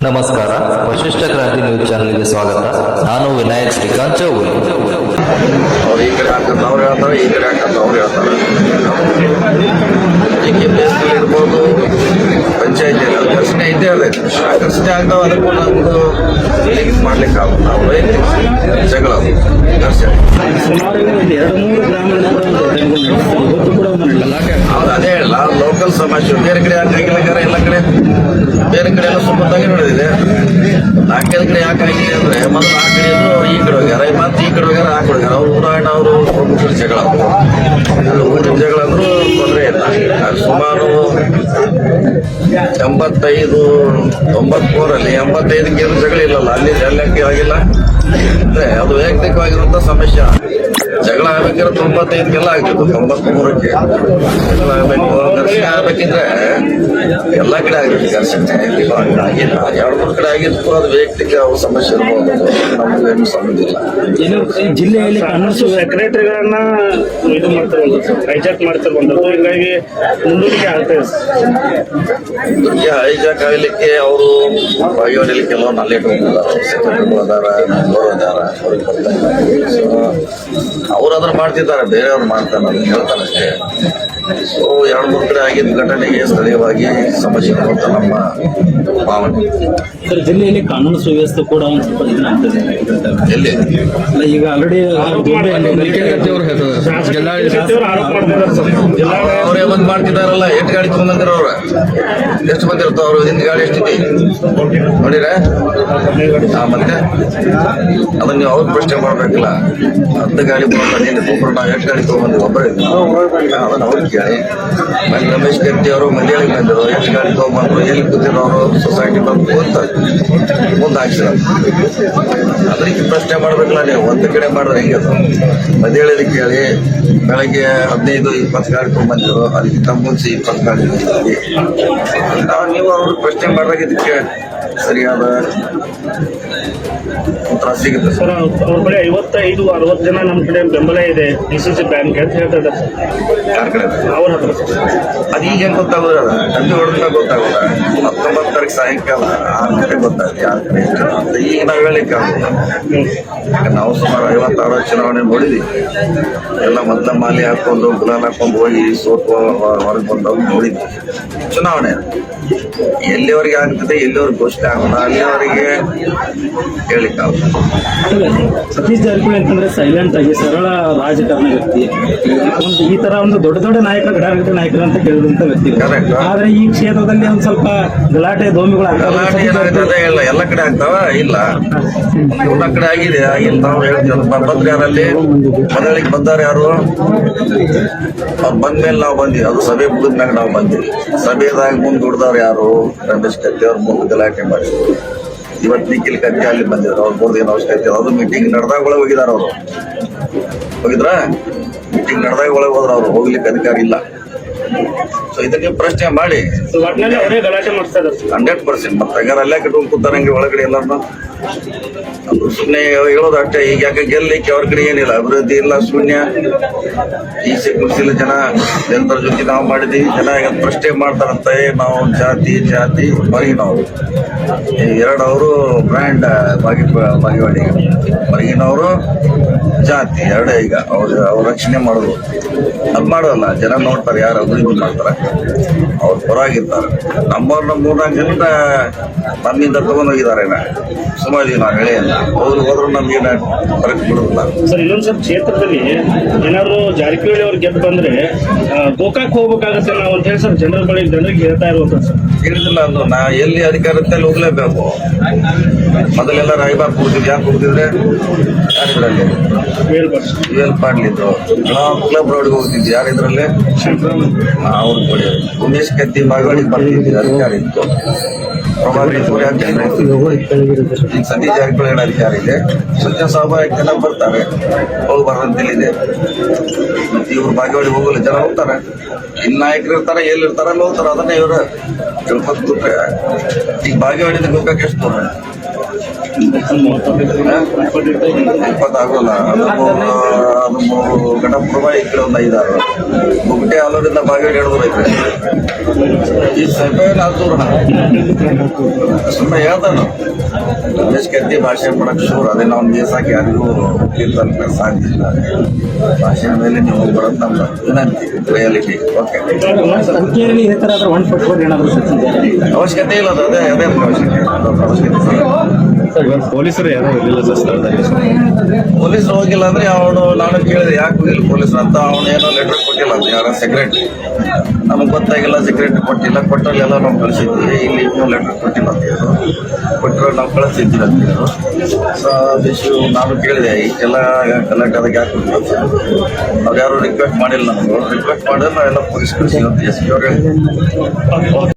ನಮಸ್ಕಾರ ವಶಿಷ್ಠ ಕ್ರಾಂತಿ ನ್ಯೂಸ್ ಚಾನಲ್ಗೆ ಸ್ವಾಗತ. ನಾನು ವಿನಾಯಕ್ ಶ್ರೀಕಾಂತ್ ಚೌಗುಲಿ ಅವ್ರು ಈ ಕಡೆ ಹಾಕಂತ ಅವ್ರು ಹೇಳ್ತಾರೆ ಈ ಕಡೆ ಹಾಕಂತ ಅವ್ರು ಹೇಳ್ತಾರೆ. ಈಗ ಇರ್ಬೋದು? ಪಂಚಾಯಿತಿ ಘರ್ಷಣೆ ಇದ್ದೇ ಅದೇ ಆ ಘರ್ಷಣೆ ಆಗ್ತಾವ ಅದಕ್ಕೂ ನಮ್ದು ಲಿಂಕ್ ಮಾಡ್ಲಿಕ್ಕೆ ಆಗುತ್ತೆ? ನಾವು ವೈಯಕ್ತಿಕ ಜಗಳ ಘರ್ಷಣೆ ಹೌದು ಅದೇ ಹೇಳಲ್ಲ ಲೋಕಲ್ ಸಮಸ್ಯೆ ಬೇರೆ ಕಡೆ ಯಾಕೆ ಆಗಿಲ್ಲ ಎಲ್ಲ ಕಡೆ ಬೇರೆ ಕಡೆ ಎಲ್ಲ ಸುಮ್ಮತ್ತಾಗಿ ನಡೆದಿದೆ ನಾಲ್ಕೈದು ಕಡೆ ಯಾಕೆ ಆಗಿದೆ ಅಂದ್ರೆ ಮೊದಲು ಆ ಕಡೆ ಇದ್ರು ಈ ಕಡೆ ಹೋಗ್ಯಾರ ಮತ್ತೆ ಈ ಕಡೆ ಹೋಗ್ಯಾರ, ಆ ಕಡೆ ಹೋಗ್ಯಾರ. ಅವ್ರು ಊರಾಯಣ ಅವರು ಪ್ರಮುಖರ ಜಗಳ ಅವರು ಊರಿನ ಜಗಳ ಅಂದ್ರೂ ತೊಂದರೆ ಇಲ್ಲ. ಸುಮಾರು ಎಂಬತ್ತೈದು, ತೊಂಬತ್ಮೂರಲ್ಲಿ ಎಂಬತ್ತೈದಕ್ಕೆ ಏನು ಜಗಳ ಇಲ್ಲಲ್ಲ. ಅಲ್ಲಿ ಜಲ್ಲಕ್ಕೆ ಆಗಿಲ್ಲ. ಅಂದ್ರೆ ಅದು ವೈಯಕ್ತಿಕವಾಗಿರುವಂತ ಸಮಸ್ಯೆ. ಜಗಳ ಆಗ್ಬೇಕಿದ್ರೆ ತೊಂಬತ್ತೈದಕ್ಕೆಲ್ಲ ಆಗ್ತಿತ್ತು ತೊಂಬತ್ಮೂರಕ್ಕೆ. ಜಗಳ ಆಗ್ಬೇಕು ಘರ್ಷಣೆ ಆಗ್ಬೇಕಿದ್ರೆ ಎಲ್ಲ ಕಡೆ ಆಗಿರುತ್ತೆ ಘರ್ಷಣೆ. ಆಗಿಲ್ಲ ಎರಡು ಮೂರು ಕಡೆ ಆಗಿತ್ತು ಅದು ವೈಯಕ್ತಿಕ ಸಮಸ್ಯೆ ಇರ್ಬೋದು. ನಮಗೇನು ಸಂಬಂಧ ಇಲ್ಲ. ಜಿಲ್ಲೆಯಲ್ಲಿ ಕಾಂಗ್ರೆಸ್ ಸೆಕ್ರೆಟರಿಗಳನ್ನ ಇದು ಮಾಡ್ತಿರುವಂಥದ್ದು ಹೈಜಾಕ್ ಮಾಡ್ತಿರುವಂಥದ್ದು. ಹೀಗಾಗಿ ಮುಂದೂಡಿಕೆ ಆಗ್ತದೆ ಹೈಜಾಕ್ ಆಗಲಿಕ್ಕೆ ಅವರು ಬಗೆಹರಿಲಿಕ್ಕೆ ಕೆಲವೊಂದು ಅಲ್ಲೇ ಹೋಗಿಲ್ಲ ಸೆಕ್ರೆಟರಿಗಳು ಅದಾರ ಅವ್ರಿಗೆ ಸೊ ಅವ್ರು ಅದನ್ನ ಮಾಡ್ತಿದ್ದಾರೆ ಬೇರೆಯವ್ರು ಮಾಡ್ತಾರೆ ಅದನ್ನ ಹೇಳ್ತಾರೆ ಅಷ್ಟೇ. ಸೊ ಎರಡು ಮೂರು ಕಡೆ ಆಗಿದ್ದ ಘಟನೆಗೆ ಸ್ಥಳೀಯವಾಗಿ ಸಮಸ್ಯೆ ಅಂತ ನಮ್ಮ ಭಾವನೆ. ಸರ್ ಜಿಲ್ಲೆಯಲ್ಲಿ ಕಾನೂನು ಸುವ್ಯವಸ್ಥೆ ಕೂಡ ಒಂದು ಸ್ವಲ್ಪ ದಿನ ಆಗ್ತದೆ ಎಲ್ಲಿ? ಅಲ್ಲ ಈಗ ಆಲ್ರೆಡಿ ಅವ್ರೇ ಮಾಡ್ತಿದ್ದಾರೆ ಸರ್ ಜಿಲ್ಲಾ ಅವ್ರು ಯಾವಾಗ ಮಾಡ್ತಿದಾರಲ್ಲ ಎಷ್ಟು ಗಾಡಿ ತಗೊಂಡ್ಬಂದಿರ ಅವ್ರು? ಎಷ್ಟು ಬಂದಿರ್ತಾವ ಅವ್ರು ಹಿಂದ್ ಗಾಡಿ ಎಷ್ಟಿದೆ? ನೋಡಿರ ಹಾ ಮತ್ತೆ? ಅದನ್ನ ನೀವು ಅವ್ರು ಪ್ರಶ್ನೆ ಮಾಡ್ಬೇಕಿಲ್ಲ. ಹತ್ತು ಗಾಡಿ ನೀನು ಒಬ್ಬರು ನಾವು ಎಷ್ಟು ಗಾಡಿ ತಗೊಂಡ್ಬಂದಿವಿ ಒಬ್ಬರೇ ಅದನ್ನ ಅವ್ರು ಕೇಳಿ. ಮನೆ ರಮೇಶ್ ಕತ್ತಿ ಅವರು ಮಂಡ್ಯಕ್ಕೆ ಬಂದರು ಎಷ್ಟು ಗಾಡಿ ತಗೊಂಡ್ಬಂದ್ರು ಎಲ್ಲಿ ಕೂತಿರೋರು ಸೊಸೈಟಿ ಬಂದು ಅಂತ ಮುಂದೆ ಹಾಕ್ಸಿರ ಅದಕ್ಕೆ ಪ್ರಶ್ನೆ ಮಾಡ್ಬೇಕಲ್ಲ ನೀವು, ಒಂದು ಕಡೆ ಮಾಡಿದ್ರೆ ಹೆಂಗೆ ಅದು? ಮದೇಳಿದ ಕೇಳಿ, ಬೆಳಗ್ಗೆ ಹದಿನೈದು ಇಪ್ಪತ್ತು ಗಾಡಿ ತಗೊಂಡ್ಬಂದಿರು ಅದಕ್ಕಿಂತ ಮುಂಚೆ ಇಪ್ಪತ್ತು ಗಾಡಿ. ನಾವು ನೀವು ಅವ್ರಿಗೆ ಪ್ರಶ್ನೆ ಮಾಡಿದಾಗ ಇದಕ್ಕೆ ಸರಿಯಾದ ಉತ್ತರ ಸಿಗುತ್ತೆ ಸರ್. ಅವ್ರ ಬಳಿ ಐವತ್ತೈದು ಅರವತ್ತು ಜನ ನಮ್ಮ ಕಡೆ ಬೆಂಬಲ ಇದೆ ಡಿ ಸಿ ಸಿ ಬ್ಯಾಂಕ್ ಅಂತ ಹೇಳ್ತಾ ಇದ್ದಾರೆ ಯಾರ ಕಡೆ? ಅವ್ರ ಹತ್ರ ಅದು ಈಗ ಏನು ಗೊತ್ತಾಗೋದ್ರ ಗಂಟೆ ಹೊಡೆದ ಗೊತ್ತಾಗೋದ. ಹತ್ತೊಂಬತ್ತು ತಾರೀಕು ಸಾಯಂಕಾಲ ಆರು ಗಂಟೆ ಗೊತ್ತಾಗುತ್ತೆ ಯಾರ ಕಡೆ ಅಂತ. ಈಗ ನಾವು ಹೇಳಿಕ್ಕೆ ಆಗುತ್ತೆ ನಾವು ಸುಮಾರು ಐವತ್ತಾರು ಚುನಾವಣೆ ನೋಡಿದ್ವಿ. ಎಲ್ಲ ಮೊದಲ ಮಾಲಿ ಹಾಕೊಂಡು ಗುಲಾಲ್ ಹಾಕೊಂಡು ಹೋಗಿ ಸೋತು ಹೊರಗೆ ಬಂದವ್ರು ನೋಡಿದ್ವಿ. ಚುನಾವಣೆ. ಎಲ್ಲಿವರೆಗೆ ಆಗ್ತದೆ ಎಲ್ಲಿವರೆಗೆ ಘೋಷಣೆ ಆಗೋಣ ಅಲ್ಲಿವರೆಗೆ ಹೇಳಿಕ್ಕೆ ಆಗುತ್ತೆ ಸತೀಶ್ ಜಾರಕಿಹೊಳಿ ಅಂತಂದ್ರೆ ಸೈಲೆಂಟ್ ಆಗಿ ಸರಳ ರಾಜಕಾರಣ ವ್ಯಕ್ತಿ. ಒಂದು ಈ ತರ ಒಂದು ದೊಡ್ಡ ದೊಡ್ಡ ನಾಯಕ ಗಡಾಗಡ ನಾಯಕರು ಅಂತ ಕೇಳಿದಂತ ವ್ಯಕ್ತಿ. ಆದ್ರೆ ಈ ಕ್ಷೇತ್ರದಲ್ಲಿ ಒಂದು ಸ್ವಲ್ಪ ಗಲಾಟೆ ದೋಮಿಗಳು ಏನಾಗ್ತದೆ ಇಲ್ಲ ಎಲ್ಲ ಕಡೆ ಆಗ್ತಾವ? ಇಲ್ಲ. ಎಲ್ಲ ಕಡೆ ಆಗಿದೆ. ಆಗಿಲ್ಲ ನಾವು ಹೇಳ್ತೀವಿ ಬಂದ್ರೆ ಯಾರಲ್ಲಿ ಮೊದಲಿಗೆ ಬಂದಾರ ಯಾರು? ಅವ್ರು ಬಂದ್ಮೇಲೆ ನಾವು ಬಂದಿವಿ. ಅದು ಸಭೆ ಮುಗಿದ್ಮ್ಯಾಗ ನಾವು ಬಂದಿವಿ. ಸಭೆದಾಗ ಮುಂದೆ ದುಡ್ದವ್ರು ಯಾರು? ರಮೇಶ್ ಕತ್ತಿ ಅವ್ರು ಮೂರು ಗಲಾಟೆ ಮಾಡಿದ್ರು. ಇವತ್ತು ನಿಖಿಲ್ ಕತ್ತಿ ಅಲ್ಲಿ ಬಂದಿದ್ರು. ಅವ್ರು ಮೂರು ದಿನ ಅವಶ್ಯಕತೆ ಅದು ಮೀಟಿಂಗ್ ನಡೆದಾಗ ಒಳಗೆ ಹೋಗಿದಾರ ಅವರು. ಹೋಗಿದ್ರ? ಮೀಟಿಂಗ್ ನಡೆದಾಗ ಒಳಗೆ ಹೋದ್ರ ಅವ್ರು. ಹೋಗ್ಲಿಕ್ಕೆ ಅಧಿಕಾರ ಇಲ್ಲ. ಸೊ ಇದಕ್ಕೆ ಪ್ರಶ್ನೆ ಮಾಡಿ. Hundred percent. ಮತ್ತೆ ಹಂಗಾರೆ ಅಲ್ಲೇ ಕಟ್ಕೊಂಡು ಕೂತಾರಂಗೆ ಒಳಗಡೆ ಎಲ್ಲರನ್ನ. ಸುಮ್ಮನೆ ಹೇಳೋದು ಅಷ್ಟೇ. ಈಗ ಯಾಕೆ ಗೆಲ್ಲಕ್ಕೆ ಅವ್ರ ಕಡೆ ಏನಿಲ್ಲ ಅಭಿವೃದ್ಧಿ ಇಲ್ಲ ಶೂನ್ಯ. ಈ ಕುಸಿಲ್ಲ ಜನ ಜನರ ಜೊತೆ ನಾವು ಮಾಡಿದ್ವಿ ಜನ ಈಗ ಪ್ರಶ್ನೆ ಮಾಡ್ತಾರಂತ ನಾವು ಜಾತಿ ಜಾತಿ ಹೊರಗಿನವರು ಎರಡು ಅವರು ಬ್ರ್ಯಾಂಡ್ ಬಾಗಿ ಬಾಗಿವಾಡಿ ಜಾತಿ ಎರಡೇ ಈಗ. ಅವ್ರ ಅವ್ರ ರಕ್ಷಣೆ ಮಾಡೋದು. ಅದು ಮಾಡೋಲ್ಲ. ಜನ ನೋಡ್ತಾರೆ ಯಾರು ಅಭಿವೃದ್ಧಿ ಮಾಡ್ತಾರೆ. ಅವ್ರು ಪರವಾಗಿರ್ತಾರೆ ನಮ್ಮವ್ರನ್ನ ಮೂರ್ನಾಲ್ಕು ಜನ ನಮ್ಮಿಂದ ತಗೊಂಡೋಗಿದ್ದಾರೆ ಸುಮಾರು ನಾವು ಅವರು ಹೋದ್ರು ನಮ್ಗೇನ ಫರಕ್ ಬಿಡೋದಿಲ್ಲ. ಸರ್ ಇನ್ನೊಂದು ಸರ್ ಕ್ಷೇತ್ರದಲ್ಲಿ ಏನಾದರೂ ಜಾರಕಿಹೊಳಿ ಅವ್ರು ಗೆದ್ದು ಬಂದ್ರೆ ಗೋಕಾಕ್ ಹೋಗ್ಬೇಕಾಗತ್ತೆ ನಾವು ಅಂತ ಹೇಳಿ ಸರ್. ಜನರ ಬಳಿ ಜನರಿಗೆ ಹೇಳ್ತಾ ಇರುವಂತ ಸರ್. ಹೇಳಿದಿಲ್ಲ ಅದು ನಾ ಎಲ್ಲಿ ಅಧಿಕಾರ ಇರುತ್ತೆ ಅಲ್ಲಿ ಹೋಗ್ಲೇಬೇಕು? ಮೊದಲೆಲ್ಲ ರಾಯಬಾಗ್ ಕೂಡ್ತಿದ್ವಿ ಯಾಕೆ ಕೂಡ್ತಿದ್ರೆ ಯಾರಿದ್ರಲ್ಲಿ ಎಲ್ ಪಾಟ್ಲಿದ್ರು ಕ್ಲಬ್ ರೋಡ್ಗೆ ಹೋಗ್ತಿದ್ವಿ ಯಾರಿದ್ರಲ್ಲಿ ಅವ್ರ ಕೊಡಿ. ಉಮೇಶ್ ಕತ್ತಿ ಮಗಳಿಗೆ ಬರ್ತಿದ್ವಿ ಅಧಿಕಾರ ಇತ್ತು. ಈಗ ಸತೀಶ್ ಜಾರಕಿಹೊಳಿ ಅಧಿಕಾರ ಇದೆ. ಸತ್ಯ ಸ್ವಾಭಾವಿಕ ಜನ ಬರ್ತಾರೆ. ಹೋಗಿ ಮತ್ತೆ ಇವ್ರು ಬಾಗೇವಾಡಿ ಹೋಗಲು ಜನ ಹೋಗ್ತಾರೆ. ಇಲ್ಲಿ ನಾಯಕರು ಇರ್ತಾರೆ ಎಲ್ಲಿ ಇರ್ತಾರೆ ಅಲ್ಲಿ ಹೋಗ್ತಾರೆ ಅದನ್ನೇ ಇವರು ತಿಳ್ಕೊತ್ ಬಿಟ್ರೆ ಈಗ ಬಾಗೇವಾಡಿಯಿಂದ ಗೋಕಾಕ್ ಎಷ್ಟು ದೂರ ಇಪ್ಪತ್ತಾಗೋಲ್ಲ. ಅದು ಮೂರು ಈ ಕಡೆ ಒಂದು ಐದಾರು. ಮುಗುಟೆ ಆಲೂರಿಂದ ಬಾಗೇಡಿ ಹಿಡಿದು ಐತ್ರಿ ಈ ಸಭೆ ನಾಲ್ಕು ಸುಮ್ಮನೆ ಹೇಳ್ತಾನು. ರಮೇಶ್ ಕತ್ತಿ ಭಾಷೆ ಮಾಡಕ್ ಶೂರ್. ಅದೇ ನಾವು ದೇಶಕ್ಕೆ ಯಾರಿಗೂ ಕೀರ್ತನ ಸಾಧ್ಯ ಇಲ್ಲ. ಭಾಷೆ ಮೇಲೆ ನೀವು ಹೋಗ್ಬಾರ್ದು ನಮ್ಮ ವಿನಂತಿ ರಿಯಾಲಿಟಿ ಓಕೆ ಅವಶ್ಯಕತೆ ಇಲ್ಲ ಅದು ಅದೇ ಅದೇ ಅವಶ್ಯಕತೆ. ಅವಶ್ಯಕತೆ ಇಲ್ಲ. ಪೊಲೀಸರು ಯಾರು ಇರಲಿಲ್ಲ ಸರ್ ಸ್ಥಳದಲ್ಲಿ ಪೊಲೀಸರು ಹೋಗಿಲ್ಲ ಅಂದ್ರೆ ಅವನು ನಾನು ಕೇಳಿದೆ ಯಾಕೆ ಹೋಗಿಲ್ಲ ಪೊಲೀಸರು ಅಂತ? ಅವನು ಏನೋ ಲೆಟರ್ ಕೊಟ್ಟಿಲ್ಲ ಅಂತ ಯಾರ ಸೆಕ್ರೆಟರಿ ನಮಗೆ ಗೊತ್ತಾಗಿಲ್ಲ ಸೆಕ್ರೆಟರಿ ಕೊಟ್ಟಿಲ್ಲ. ಕೊಟ್ಟಲ್ಲಿ ಎಲ್ಲ ನಾವು ಕಳಿಸಿದ್ವಿ. ಇಲ್ಲಿ ಇನ್ನೂ ಲೆಟರ್ ಕೊಟ್ಟಿಲ್ಲ ಅಂತ ಹೇಳಿದ್ರು ಕೊಟ್ಟರೆ ನಾವು ಕಳಿಸಿದ್ದೀವಿ ಅಂತ ಹೇಳಿದ್ರು ಸೊ ಅದಿಷ್ಟು ನಾನು ಕೇಳಿದೆ ಎಲ್ಲ ಕಲೆಕ್ಟ್ ಅದಕ್ಕೆ ಯಾಕೆ. ಅವ್ರು ಯಾರು ರಿಕ್ವೆಸ್ಟ್ ಮಾಡಿಲ್ಲ ನಮಗೂ. ರಿಕ್ವೆಸ್ಟ್ ಮಾಡಿದ್ರೆ ನಾವೆಲ್ಲ ಕಳಿಸಿ ಅಂತ ಎಸ್ ಪಿ ಅವ್ರು ಹೇಳಿದ್ರು.